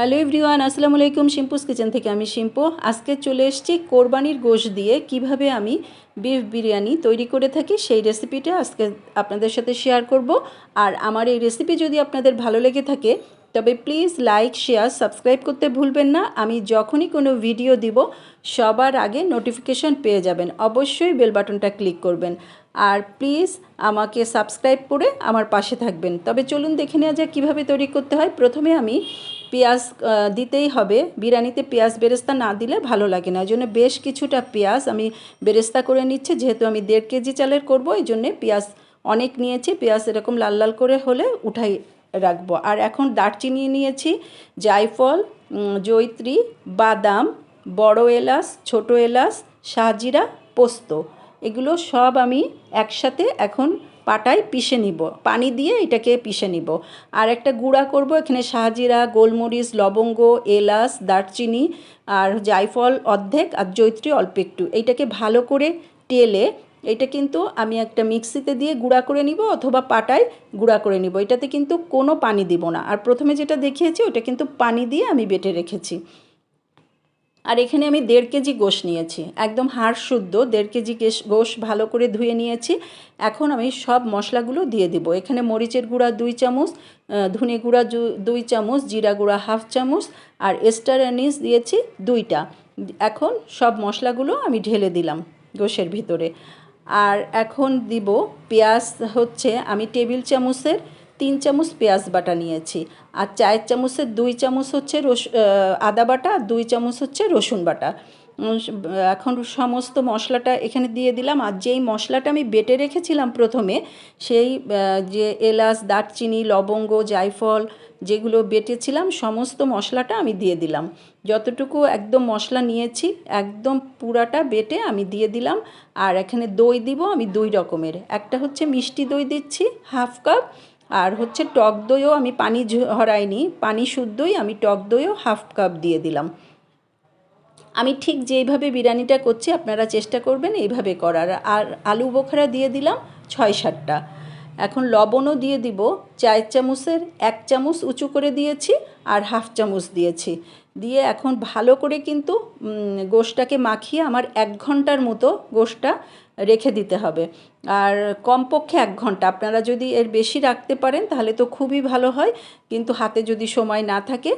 Hello everyone, আসসালামু আলাইকুম। শিম্পুস kitchen থেকে আমি শিম্পু। আজকে চলে এসছি কোরবানির গোশ দিয়ে কীভাবে আমি বিফ বিরিয়ানি তৈরি করে থাকি, সেই রেসিপিটা আজকে আপনাদের সাথে শেয়ার করব। আর আমার এই রেসিপি যদি আপনাদের ভালো লেগে থাকে তবে প্লিজ লাইক শেয়ার সাবস্ক্রাইব করতে ভুলবেন না। আমি যখনই কোনো ভিডিও দিব, সবার আগে নোটিফিকেশন পেয়ে যাবেন। অবশ্যই বেল বাটনটা ক্লিক করবেন। আর প্লিজ আমাকে সাবস্ক্রাইব করে আমার পাশে থাকবেন। তবে চলুন দেখে নেওয়া যাক কীভাবে তৈরি করতে হয়। প্রথমে আমি পেঁয়াজ দিতেই হবে। বিরিয়ানিতে পেঁয়াজ বেরেস্তা না দিলে ভালো লাগে না। এই জন্য বেশ কিছুটা পেঁয়াজ আমি বেরেস্তা করে নিচ্ছি। যেহেতু আমি দেড় কেজি চালের করব, এই জন্যে পেঁয়াজ অনেক নিয়েছি। পেঁয়াজ এরকম লাল লাল করে হলে উঠাই রাখব। আর এখন দারচিনি নিয়েছি জায়ফল উম, জয়ত্রী বাদাম বড় এলাচ ছোট এলাচ শাহজিরা পোস্ত। এগুলো সব আমি একসাথে এখন পাটায় পিষে নিব। পানি দিয়ে এটাকে পিষে নিব। আর একটা গুঁড়া করব এখানে শাহজিরা গোলমরিচ লবঙ্গ এলাচ দারচিনি আর জায়ফল অর্ধেক আর জৈত্রী অল্প একটু। এইটাকে ভালো করে টেলে এটা কিন্তু আমি একটা মিক্সিতে দিয়ে গুঁড়া করে নিব অথবা পাটায় গুঁড়া করে নিব। এটাতে কিন্তু কোনো পানি দিব না। আর প্রথমে যেটা দেখিয়েছি, ওটা কিন্তু পানি দিয়ে আমি বেটে রেখেছি। আর এখানে আমি দেড় কেজি গোশ নিয়েছি। একদম হাড় শুদ্ধ, দেড় কেজি গোশ ভালো করে ধুয়ে নিয়েছি। এখন আমি সব মশলাগুলো দিয়ে দেব। এখানে মরিচের গুঁড়া দুই চামচ ধনে গুঁড়া দুই চামচ, জিরা গুঁড়া হাফ চামচ আর এস্টার অ্যানিস দিয়েছি দুইটা। এখন সব মশলাগুলো আমি ঢেলে দিলাম গোশের ভিতরে। আর এখন দিব পেঁয়াজ হচ্ছে, আমি টেবিল চামচের তিন চামচ পেঁয়াজ বাটা নিয়েছি। আর চায়ের চামচের দুই চামচ হচ্ছে রস আদা বাটা দুই চামচ হচ্ছে রসুন বাটা। এখন সমস্ত মশলাটা এখানে দিয়ে দিলাম। আর যেই মশলাটা আমি বেটে রেখেছিলাম প্রথমে, সেই যে এলাচ, দারচিনি, লবঙ্গ, জায়ফল যেগুলো বেটেছিলাম, সমস্ত মশলাটা আমি দিয়ে দিলাম। যতটুকু একদম মশলা নিয়েছি, একদম পুরাটা বেটে আমি দিয়ে দিলাম। আর এখানে দই দিব আমি দুই রকমের। একটা হচ্ছে মিষ্টি দই দিচ্ছি, হাফ কাপ। আর হচ্ছে টক দইও আমি পানি ঝরাইনি পানি শুদ্ধই আমি টক দইও হাফ কাপ দিয়ে দিলাম। আমি ঠিক যেইভাবে বিরিয়ানিটা করছি, আপনারা চেষ্টা করবেন এইভাবে করার। আর আলু বোখারা দিয়ে দিলাম ছয় সাতটা। এখন লবণও দিয়ে দিব, চার চামচের এক চামচ উঁচু করে দিয়েছি আর হাফ চামচ দিয়েছি। দিয়ে এখন ভালো করে কিন্তু গোশটাকে মাখিয়ে আমার এক ঘণ্টার মতো গোশটা রেখে দিতে হবে। আর কমপক্ষে এক ঘণ্টা, আপনারা যদি এর বেশি রাখতে পারেন তাহলে তো খুবই ভালো হয়। কিন্তু হাতে যদি সময় না থাকে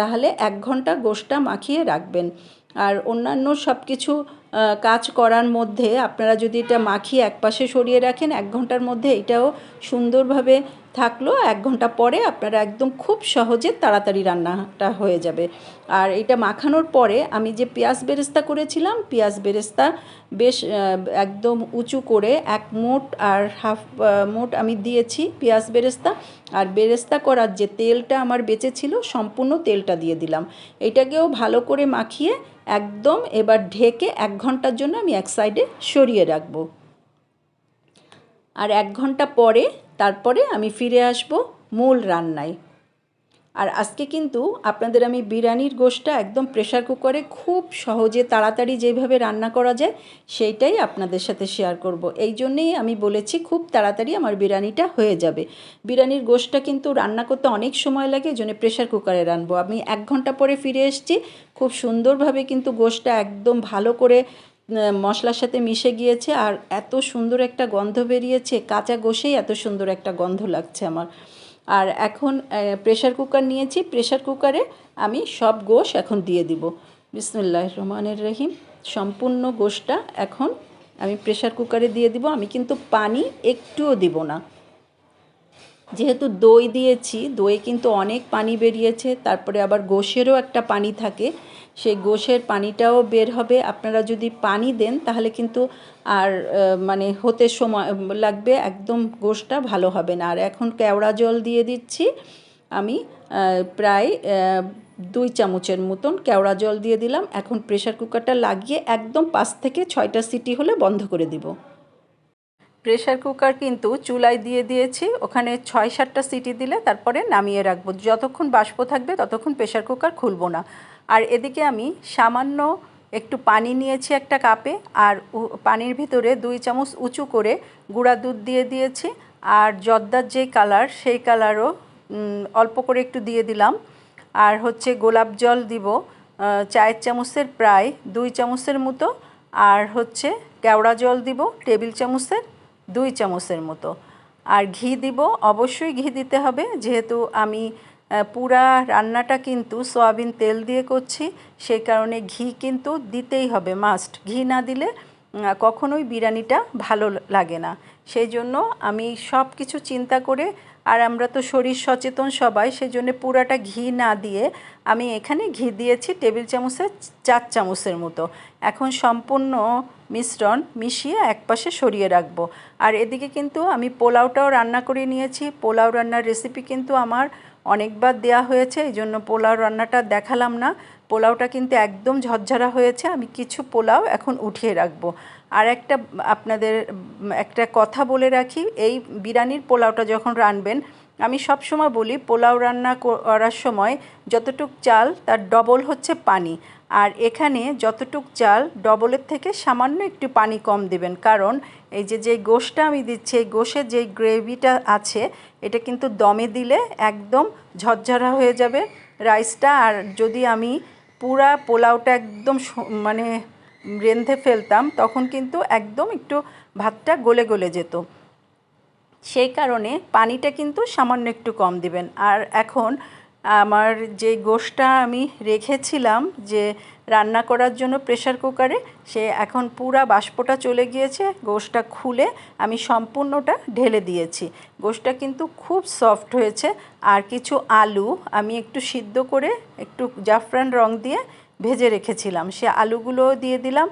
তাহলে এক ঘণ্টা গোশটা মাখিয়ে রাখবেন। আর অন্যান্য সব কিছু কাজ করার মধ্যে আপনারা যদি এটা মাখিয়ে একপাশে সরিয়ে রাখেন, এক ঘণ্টার মধ্যে এটাও সুন্দরভাবে থাকল, এক ঘণ্টা পরে আপনারা একদম খুব সহজে তাড়াতাড়ি রান্নাটা হয়ে যাবে। আর এটা মাখানোর পরে আমি যে পেঁয়াজ বেরেস্তা করেছিলাম, পেঁয়াজ বেরেস্তা বেশ একদম উঁচু করে এক মোট আর হাফ মোট আমি দিয়েছি পেঁয়াজ বেরেস্তা। আর বেরেস্তা করার যে তেলটা আমার বেঁচে ছিল, সম্পূর্ণ তেলটা দিয়ে দিলাম। এটাকেও ভালো করে মাখিয়ে একদম এবার ঢেকে এক ঘণ্টার জন্য আমি এক সাইডে সরিয়ে রাখব। আর এক ঘণ্টা পরে তারপরে আমি ফিরে আসব মূল রান্নায়। আর আজকে কিন্তু আপনাদের আমি বিরিয়ানির গোশটা একদম প্রেশার কুকারে খুব সহজে তাড়াতাড়ি যেভাবে রান্না করা যায়, সেইটাই আপনাদের সাথে শেয়ার করব। এই জন্যেই আমি বলেছি খুব তাড়াতাড়ি আমার বিরিয়ানিটা হয়ে যাবে। বিরিয়ানির গোশটা কিন্তু রান্না করতে অনেক সময় লাগে জন্য প্রেশার কুকারে রানবো আমি এক ঘণ্টা পরে ফিরে এসেছি, খুব সুন্দরভাবে কিন্তু গোশটা একদম ভালো করে মশলার সাথে মিশে গিয়েছে আর এত সুন্দর একটা গন্ধ বেরিয়েছে, কাঁচা গোশেই এত সুন্দর একটা গন্ধ লাগছে আমার। আর এখন প্রেশার কুকার নিয়েছি প্রেশার কুকারে আমি সব গোশ এখন দিয়ে দিব। বিসমুল্লাহ রহমানের রহিম। সম্পূর্ণ গোশটা এখন আমি প্রেশার কুকারে দিয়ে দিব। আমি কিন্তু পানি একটুও দিব না। যেহেতু দই দিয়েছি দই কিন্তু অনেক পানি বেরিয়েছে, তারপরে আবার গোশেরও একটা পানি থাকে। সেই গোশের পানিটাও বের হবে। আপনারা যদি পানি দেন, তাহলে কিন্তু আর মানে হতে সময়, লাগবে একদম গোশটা ভালো হবে না। আর এখন কেওড়া জল দিয়ে দিচ্ছি। আমি প্রায় দুই চামচের মতন কেওড়া জল দিয়ে দিলাম। এখন প্রেশার কুকারটা লাগিয়ে একদম পাঁচ থেকে ছয়টা সিটি হলে বন্ধ করে দিব। প্রেশার কুকার কিন্তু চুলায় দিয়ে দিয়েছি। ওখানে ছয় সাতটা সিটি দিলে তারপরে নামিয়ে রাখব। যতক্ষণ বাষ্প থাকবে, ততক্ষণ প্রেশার কুকার খুলবো না। আর এদিকে আমি সামান্য একটু পানি নিয়েছি একটা কাপে, আর পানির ভিতরে দুই চামচ উঁচু করে গুঁড়া দুধ দিয়ে দিয়েছি, আর জর্দার যে কালার সেই কালারও অল্প করে একটু দিয়ে দিলাম। আর হচ্ছে গোলাপ জল দিব চায়ের চামচের প্রায় দুই চামচের মতো, আর হচ্ছে কেওড়া জল দিব, টেবিল চামচের দুই চামচের মতো। আর ঘি দিব, অবশ্যই ঘি দিতে হবে, যেহেতু আমি পুরা রান্নাটা কিন্তু সয়াবিন তেল দিয়ে করছি। সেই কারণে ঘি কিন্তু দিতেই হবে মাস্ট ঘি না দিলে কখনোই বিরিয়ানিটা ভালো লাগে না। সেই জন্য আমি সব কিছু চিন্তা করে, আর আমরা তো শরীর সচেতন সবাই, সেই জন্য পুরাটা ঘি না দিয়ে আমি এখানে ঘি দিয়েছি টেবিল চামচের চার চামচের মতো। এখন সম্পূর্ণ মিশ্রণ মিশিয়ে একপাশে সরিয়ে রাখব। আর এদিকে কিন্তু আমি পোলাওটাও রান্না করে নিয়েছি। পোলাও রান্নার রেসিপি কিন্তু আমার অনেকবার দেয়া হয়েছে, এই জন্য পোলাও রান্নাটা দেখালাম না। পোলাওটা কিন্তু একদম ঝরঝরা হয়েছে, আমি কিছু পোলাও এখন উঠিয়ে রাখব। আর একটা, আপনাদের, একটা কথা বলে রাখি, এই বিরিয়ানির পোলাওটা যখন রানবেন, আমি সব সময় বলি, পোলাও রান্না করার সময় যতটুক চাল, তার ডবল হচ্ছে পানি। আর এখানে যতটুক চাল, ডবলের থেকে সামান্য একটু পানি কম দেবেন। কারণ এই যে যে গোশটা আমি দিচ্ছি, এই গোশের যেই গ্রেভিটা আছে, এটা কিন্তু দমে দিলে একদম ঝরঝরা হয়ে যাবে রাইসটা। আর যদি আমি পুরা পোলাওটা একদম মানে রেঁধে ফেলতাম, তখন কিন্তু একদম একটু ভাতটা গলে গলে যেত। সেই কারণে পানিটা কিন্তু সামান্য একটু কম দিবেন। আর এখন আমার যে গোশটা আমি রেখেছিলাম যে রান্না করার জন্য প্রেশার কুকারে সে এখন পুরা বাষ্পটা চলে গিয়েছে গোশটা খুলে আমি সম্পূর্ণটা ঢেলে দিয়েছি। গোশটা কিন্তু খুব সফট হয়েছে, আর কিছু আলু আমি একটু সিদ্ধ করে একটু জাফরান রং দিয়ে ভেজে রেখেছিলাম। সে আলুগুলোও দিয়ে দিলাম,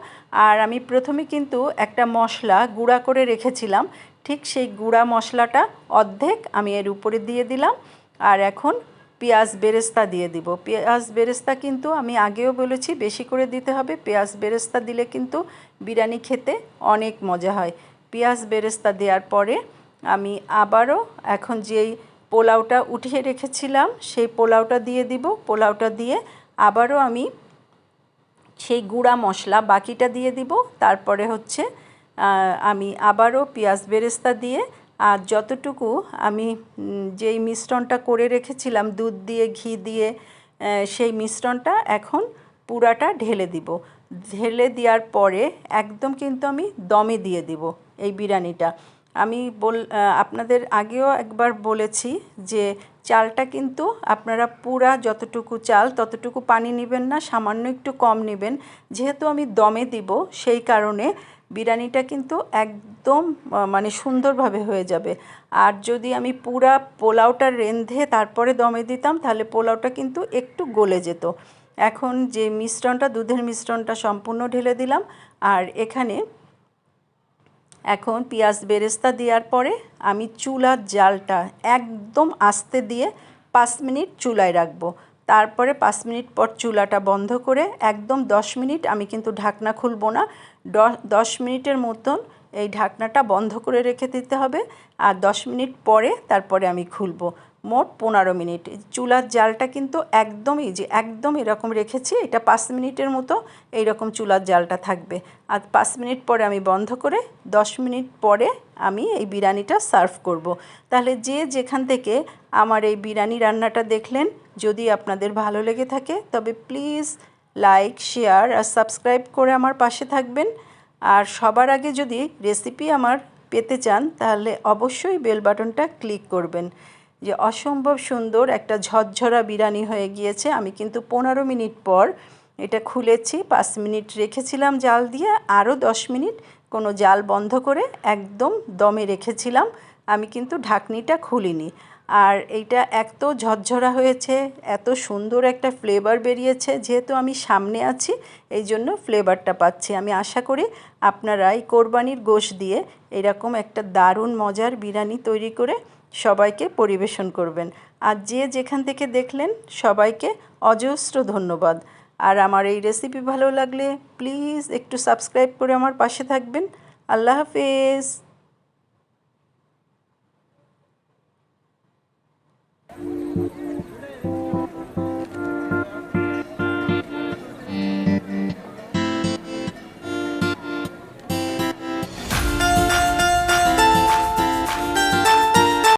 আর আমি প্রথমে কিন্তু একটা মশলা গুঁড়া করে রেখেছিলাম, ঠিক সেই গুঁড়া মশলাটা অর্ধেক আমি এর উপরে দিয়ে দিলাম, আর এখন পেঁয়াজ বেরেস্তা দিয়ে দিব। পেঁয়াজ বেরেস্তা কিন্তু আমি আগেও বলেছি, বেশি করে দিতে হবে। পেঁয়াজ বেরেস্তা দিলে কিন্তু বিরিয়ানি খেতে অনেক মজা হয়। পেঁয়াজ বেরেস্তা দেওয়ার পরে আমি আবারও এখন যেই পোলাওটা উঠিয়ে রেখেছিলাম, সেই পোলাওটা দিয়ে দিব। পোলাওটা দিয়ে আবারও আমি সেই গুঁড়া মশলা বাকিটা দিয়ে দিব। তারপরে হচ্ছে আমি আবারও পেঁয়াজ বেরেস্তা দিয়ে আর যতটুকু আমি যেই মিশ্রণটা করে রেখেছিলাম, দুধ দিয়ে, ঘি দিয়ে সেই মিশ্রণটা এখন পুরাটা ঢেলে দিব। ঢেলে দেওয়ার পরে একদম কিন্তু আমি দমে দিয়ে দিব এই বিরিয়ানিটা। আমি বল আপনাদের আগেও একবার বলেছি যে চালটা কিন্তু আপনারা পুরা যতটুকু চাল ততটুকু পানি নেবেন না, সামান্য একটু কম নেবেন। যেহেতু আমি দমে দিব, সেই কারণে বিরিয়ানিটা কিন্তু একদম মানে সুন্দরভাবে হয়ে যাবে। আর যদি আমি পুরা পোলাওটা রেঁধে তারপরে দমে দিতাম, তাহলে পোলাওটা কিন্তু একটু গলে যেত। এখন যে মিশ্রণটা, দুধের মিশ্রণটা সম্পূর্ণ ঢেলে দিলাম। আর এখানে এখন পেঁয়াজ বেরেস্তা দেওয়ার পরে আমি চুলার জালটা একদম আস্তে দিয়ে পাঁচ মিনিট চুলায় রাখব। তারপরে পাঁচ মিনিট পর চুলাটা বন্ধ করে একদম দশ মিনিট আমি কিন্তু ঢাকনা খুলবো না। দশ মিনিটের মতন এই ঢাকনাটা বন্ধ করে রেখে দিতে হবে আর দশ মিনিট পরে তারপরে আমি খুলব। মোট পনেরো মিনিট। চুলার জালটা কিন্তু একদমই যে একদম এরকম রেখেছি, এটা পাঁচ মিনিটের মতো এইরকম চুলার জালটা থাকবে। আর পাঁচ মিনিট পরে আমি বন্ধ করে দশ মিনিট পরে আমি এই বিরিয়ানিটা সার্ভ করব। তাহলে যে যেখান থেকে আমার এই বিরিয়ানি রান্নাটা দেখলেন, যদি আপনাদের ভালো লেগে থাকে, তবে প্লিজ লাইক, শেয়ার আর সাবস্ক্রাইব করে আমার পাশে থাকবেন। আর সবার আগে যদি রেসিপি আমার পেতে চান, তাহলে অবশ্যই বেল বাটনটা ক্লিক করবেন। যে অসম্ভব সুন্দর একটা ঝরঝরা বিরিয়ানি হয়ে গিয়েছে। আমি কিন্তু পনেরো মিনিট পর এটা খুলেছি, পাঁচ মিনিট রেখেছিলাম জাল দিয়ে, আরও দশ মিনিট কোনো জাল বন্ধ করে একদম দমে রেখেছিলাম। আমি কিন্তু ঢাকনিটা খুলিনি। আর এইটা এত ঝরঝরা হয়েছে, এত সুন্দর একটা ফ্লেভার বেরিয়েছে যেহেতু আমি সামনে আছি, এই জন্য ফ্লেভারটা পাচ্ছি। আমি আশা করি আপনারা এই কোরবানির গোশ দিয়ে এরকম একটা দারুণ মজার বিরিয়ানি তৈরি করে সবাইকে পরিবেশন করবেন। আর যে যেখান থেকে দেখলেন, সবাইকে অজস্র ধন্যবাদ। আর আমার এই রেসিপি ভালো লাগলে প্লিজ একটু সাবস্ক্রাইব করে আমার পাশে থাকবেন। আল্লাহ হাফেজ!